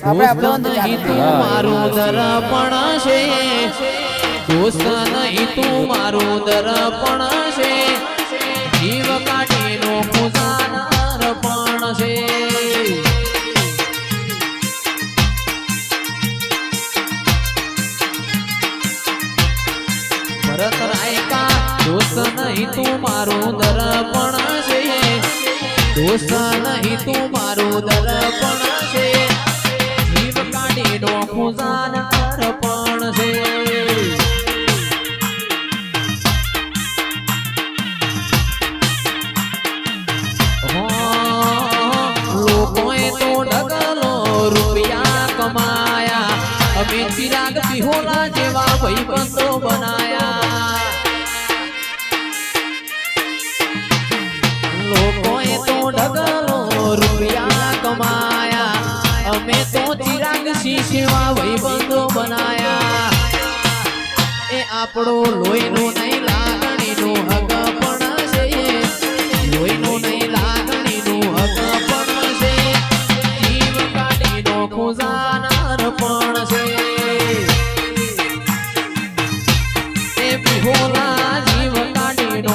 દોસ્ત નહીં તું મારું દર્પણ છે. દોસ્ત નહીં તું મારું દર્પણ છે. જીવ કાઢીનો ખુદાના અર્પણ છે. ભરત રાયકા દોસ્ત નહીં તું મારું દર્પણ છે. દોસ્ત નહીં તું મારું દર્પણ છે. ખુદાન અર્પણ તો ડગલો રૂપિયા કમાયા. અમે ચિરાગ પિહોલા જેવા ભાઈબંધો બનાયા. ચિરાગ સિંહ જેવા બનાયા. એ આપણો લોહીનો નહીં લાગણીનું હક પણ છે. લોહીનો નહીં લાગણીનું હક પણ છે. જીવ કાઢીનો ખુજાનાર પણ છે. એ બિહોલા જીવ કાઢીનો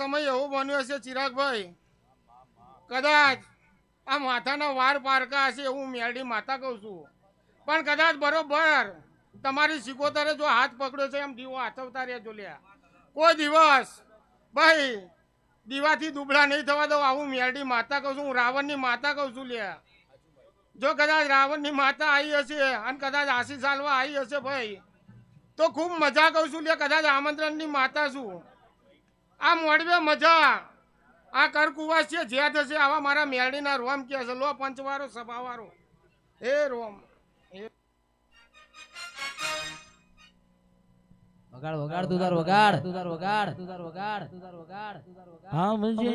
સમય એવો બન્યો છે ચિરાગભાઈ. કદાચ આ માથાના વાર પારકા હશે એવું મેરડી માતા કહું છું. પણ કદાચ બરોબર તમારી સિકોતરે જો હાથ પકડ્યો છે, એમ દીવો હાથવતા રહેજો લ્યા. કોઈ દિવસ, ભાઈ, દીવાથી દુબળા નહીં થવા દો આવું મેરડી માતા કહું છું, હું રાવણની માતા કહું છું લ્યા. જો કદાચ રાવણની માતા આવી હશે અને કદાચ આશીષ આલવા આવી હશે ભાઈ, તો ખૂબ મજા કહું છું લ્યા, કદાચ આમંત્રણની માતા છું. આ મોડવે મજા, આ કરકુવાસ છે જ્યાં થશે, આવા મારા મેરડીના રોમ કે છે, લો પંચવારો, સભાવારો. હે રોમ. વગાડ વગાડ તું તાર વગાડ તું તાર વગાડ તું તાર વગાડ તું તાર વગાડ. આવજે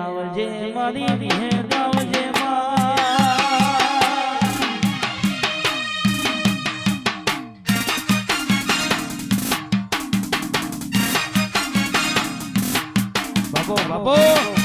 આવજે મારી વિહેર આવજે માં બાપો બાપો.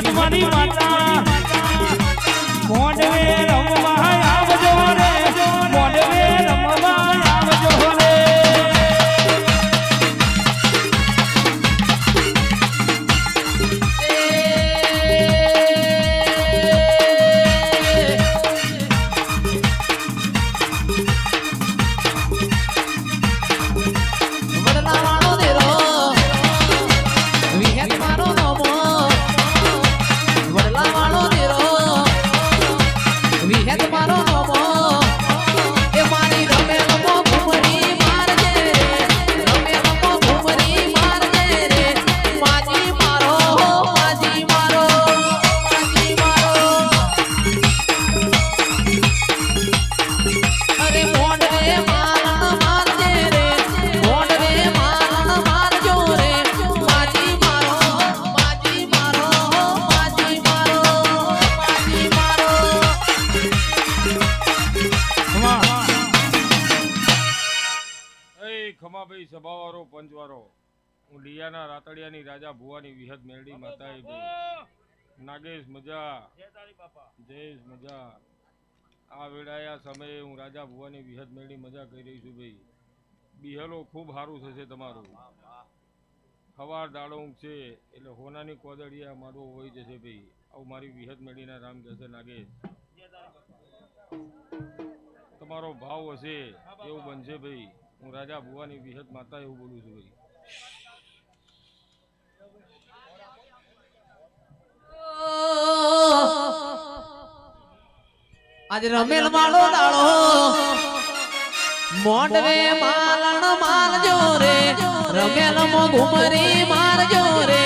જગમાની માતા. મોડવે ભુવાની વિહદ મેરડી માતાએ ભાઈ નાગેશ મજા. જયેશ મજા. આ વેળાયા સમયે હું રાજા ભુવાની વિહદ મેળવી મજા કરી રહી છું ભાઈ. બિહલો ખૂબ સારું થશે તમારું. સવાર દાડો ઊંઘશે એટલે હોનાની કોદળિયા મારો હોઈ જશે ભાઈ. આવું મારી વિહદ મેળીના રામ કહેશે નાગેશ તમારો ભાવ હશે એવું બનશે ભાઈ. હું રાજા ભુવાની વિહદ માતા એવું બોલું છું ભાઈ. આજે રમેલ માળો દાળો મોંડવે માલણ મારજો રે. રમેલ મો ઘુમરી મારજો રે.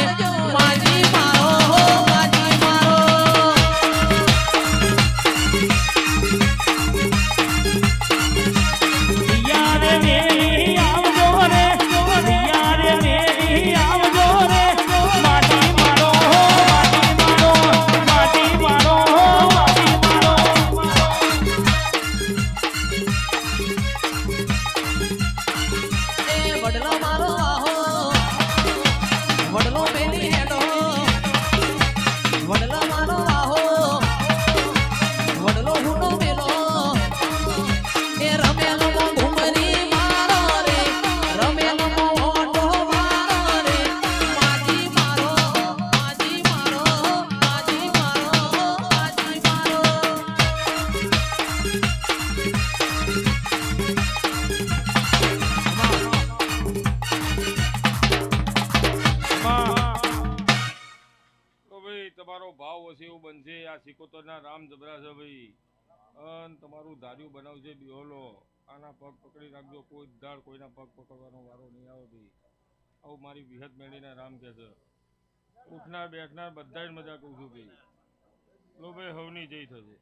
આના પગ પકડી રાખજો, કોઈ ધાર કોઈના પગ પકડવાનો વારો નહીં આવે ભાઈ આવું મારી વિહત મેળીને રામ કહે છે. ઉઠનાર, બેઠનાર બધા જ મજા કહું છું ભાઈ. લો ભાઈ, હવની જઈ થશે.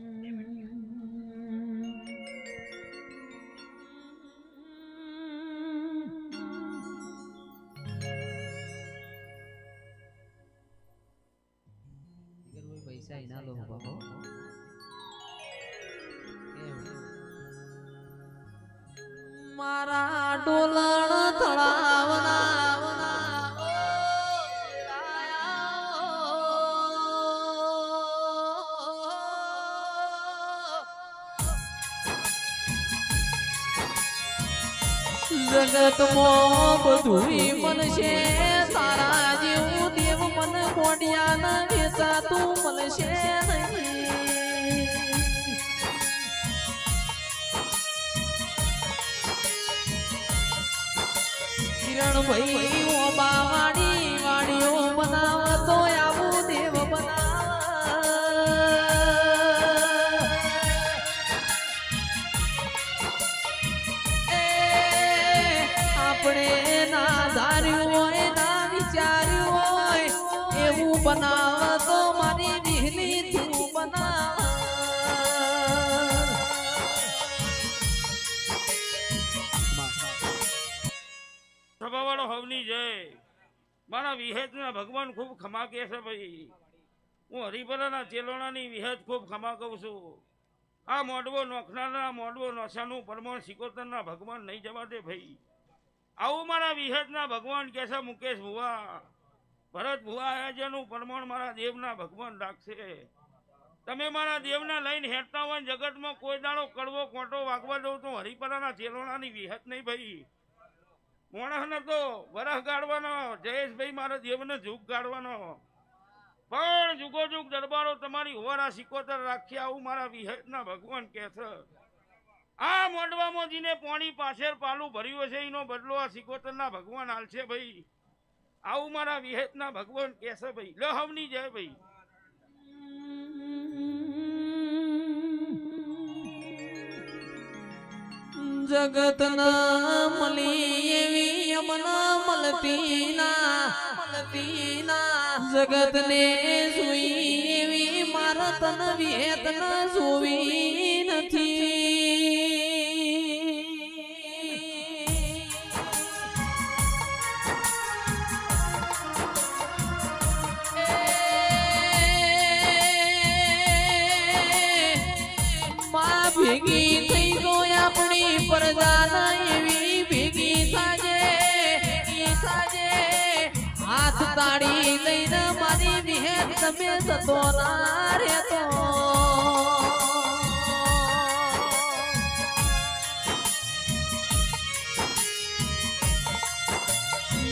Mm-hmm. જગતમાં બધુંય મનશે તારા જેવું દેવ મન મોઢિયાના વેચાતું મનશે નહીં. કિરણ ભાઈ ઓબા વાડી વાડીઓ બનાવતો આપણે ના ધાર્યું હોય, ના વિચાર્યું હોય, એવું બનાવ તો મારી વિહલી તું બનાવ. મારા વિહેતના ભગવાન ખૂબ ખમા કે છે ભાઈ. હું હરિભરાના ચેલોણાની વિહેત ખૂબ ખમા કહું છું. આ મોડવો નોખનારના મોડવો નોસાનું પરમાણ સિકોતરના ભગવાન નહીં જવા દે ભાઈ. આવું મારા વિહેતના ભગવાન છે, મુકેશ ભુવા, ભરત ભુવા આયોજનનું પ્રમાણ મારા દેવના ભગવાન રાખશે. તમે મારા દેવના લઈને હેરતા હોય જગતમાં કોઈ દાડો કડવો કોટો વાગવા દઉં તો હરિપરાના ચેલોણાની વિહત નહીં ભાઈ. મોણસને તો વરહ ગાળવાનો, જયેશભાઈ મારા દેવને જુગ ગાળવાનો. પણ જુગો જુગ દરબારો તમારી હોવાના સિકોતર રાખી આવું મારા વિહતના ભગવાન કહે છે. આ મોડવામાં જીને પોણી પાછળ પાલું ભર્યું હશે, એનો બદલો આ સિકોતરના ભગવાન હાલશે ભાઈ. આવું મારા વિહેતના ભગવાન કેશે ભાઈ. લહવની જય ભાઈ. જગતના મળી એવી અમના મલતી ના મલતી ના જગતને સુઈ એવી મારા તન વિહેત ન જોવી નથી. તાળી લઈને મારી વિહેત તમે જતો ના રહેતો.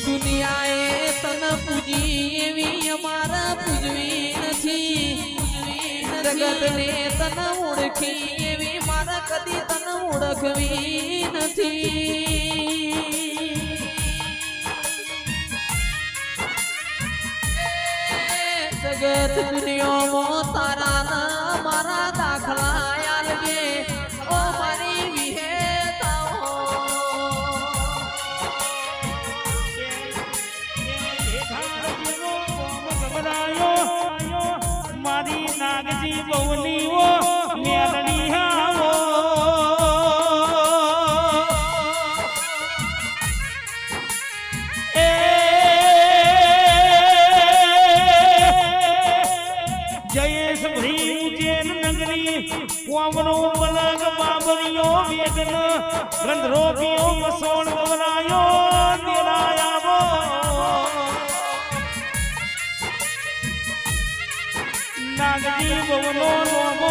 દુનિયાએ તન પૂજી એવી અમારા પૂજવી નથી. જગતને તન ઓળખી એવી મારા કદી તન ઓળખવી નથી. જગત દુનિયામાં તારા ના ગંધરો પીઓ મસોણ ગવરાયો નિરાયાવો. નાગજી ભવનો નોમો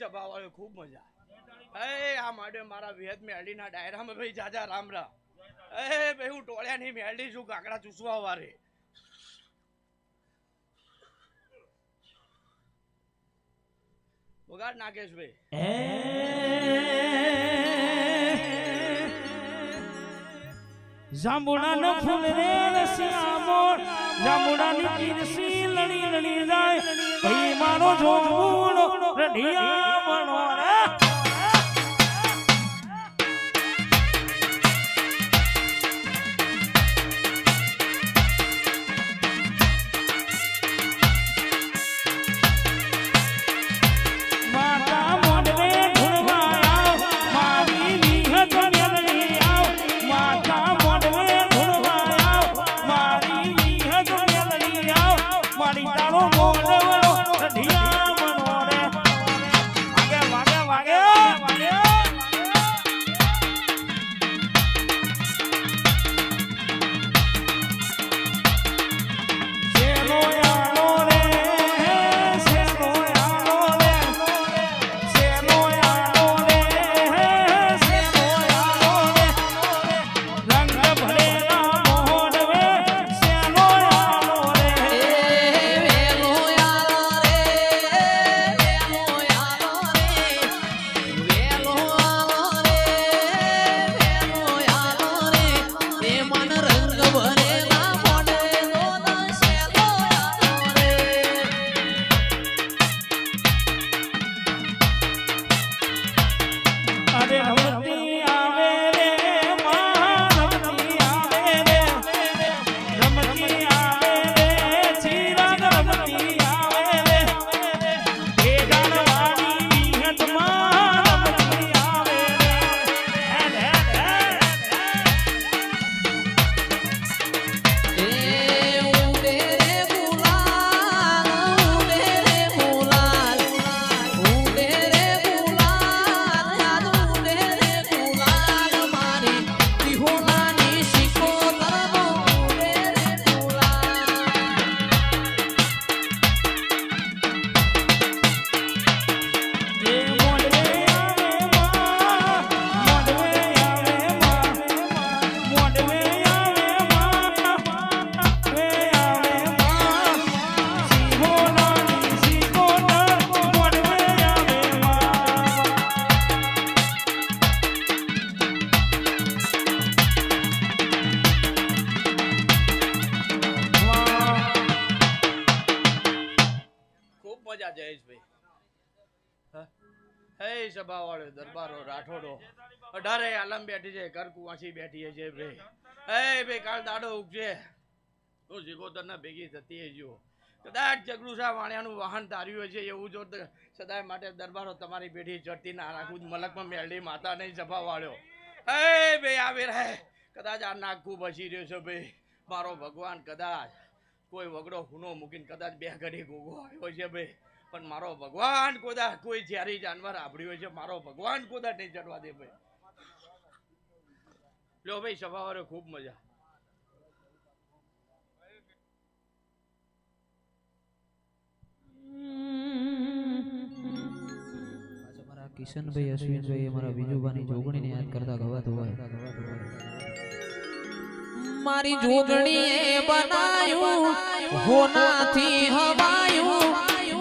એ સભા વાળો ખૂબ મજા એ, આ માટે મારા વિહત મેલડીના ડાયરામાં ભાઈ જાજા, રામ રામ. એ, ભાઈ, હું ટોળ્યાની મેલડી છું, કાકડા ચૂસવા વારે. બગાડ નાગેશ ભાઈ જાંબુડા નો ફૂલ રે રસિયામો જાંબુડા ની કિરસી લણી લણી જાય. મારો જોબુડો રઢિયા બનો રે. અઢારે બેઠી છે કરકુવાસી બેઠી છે ભાઈ. હે ભાઈ, કાલ દાડો ઉગશે. તો જીગોદર ના ભેગી થતી જો કદાચ જગલુસા વાણિયાનું વાહન તાર્યું છે એવું જો સદાય માટે દરબારો તમારી પેઢી ચડતી ના રાખું મલકમાં મેળડી માતા નહીં જફા વાળ્યો. હે ભાઈ, આવે રહે. કદાચ આ નાગકુ બસી રહ્યો છે ભાઈ. મારો ભગવાન કદાચ કોઈ વગડો હુનો મૂકીને કદાચ બે ઘડી ગોગો આવ્યો છે ભાઈ. પણ મારો ભગવાન કોદા કોઈ ઝેરી જાનવર આભડ્યો છે મારો ભગવાન કોદા નહીં ચડવા દે ભાઈ. લો ભાઈ સભાવારે ખૂબ મજા. કિશનભાઈ, અશ્વિનભાઈ, અમારા વિજુબાની જોગણીને યાદ કરતા ગવાતું હોય. મારી જોગણીએ બનાયું, હોનાથી હવાયું.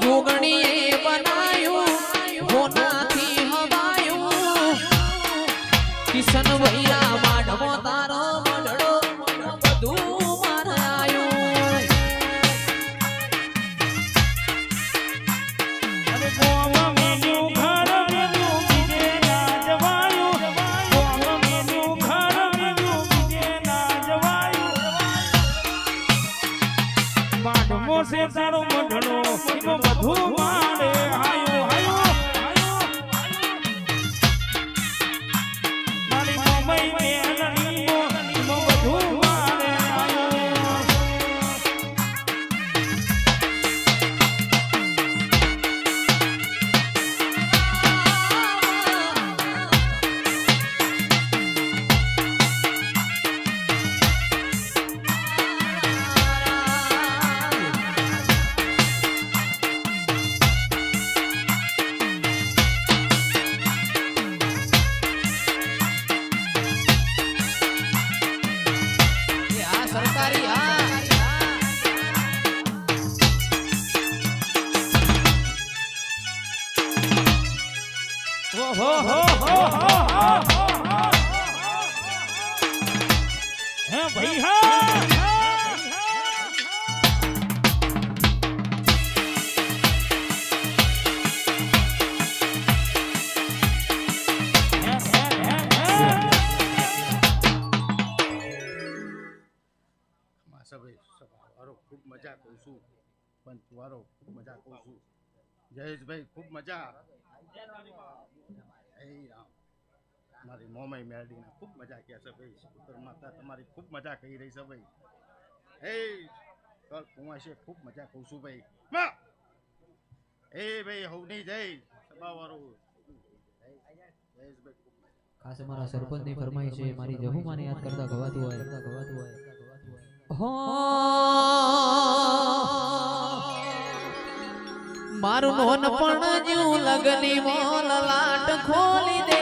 જોગણીએ બનાયું, હોનાથી હવાયું. કિશન ખૂબ મજા કહું છું. વાળો ખૂબ મજા કહું છું. જયેશભાઈ ખૂબ મજા. રામ. મારી મોમાઈ મેરડીને ખૂબ મજા કહે છે ભાઈ. સ્કૂટર માતા તમારી ખૂબ મજા કહી રહી છે ભાઈ. હે કર કુંવાશે ખૂબ મજા કહું છું ભાઈ. માં! હે ભાઈ, હવની જય. સભાવાળો. ખાસ અમારા સરપંચની ફરમાઈ છે, મારી જહુમાને યાદ કરતા ગવાતું હોય. ગવાતું હોય હો! મારું નોન પણ જ્યું લગની મોલ લાટ ખોલી દે.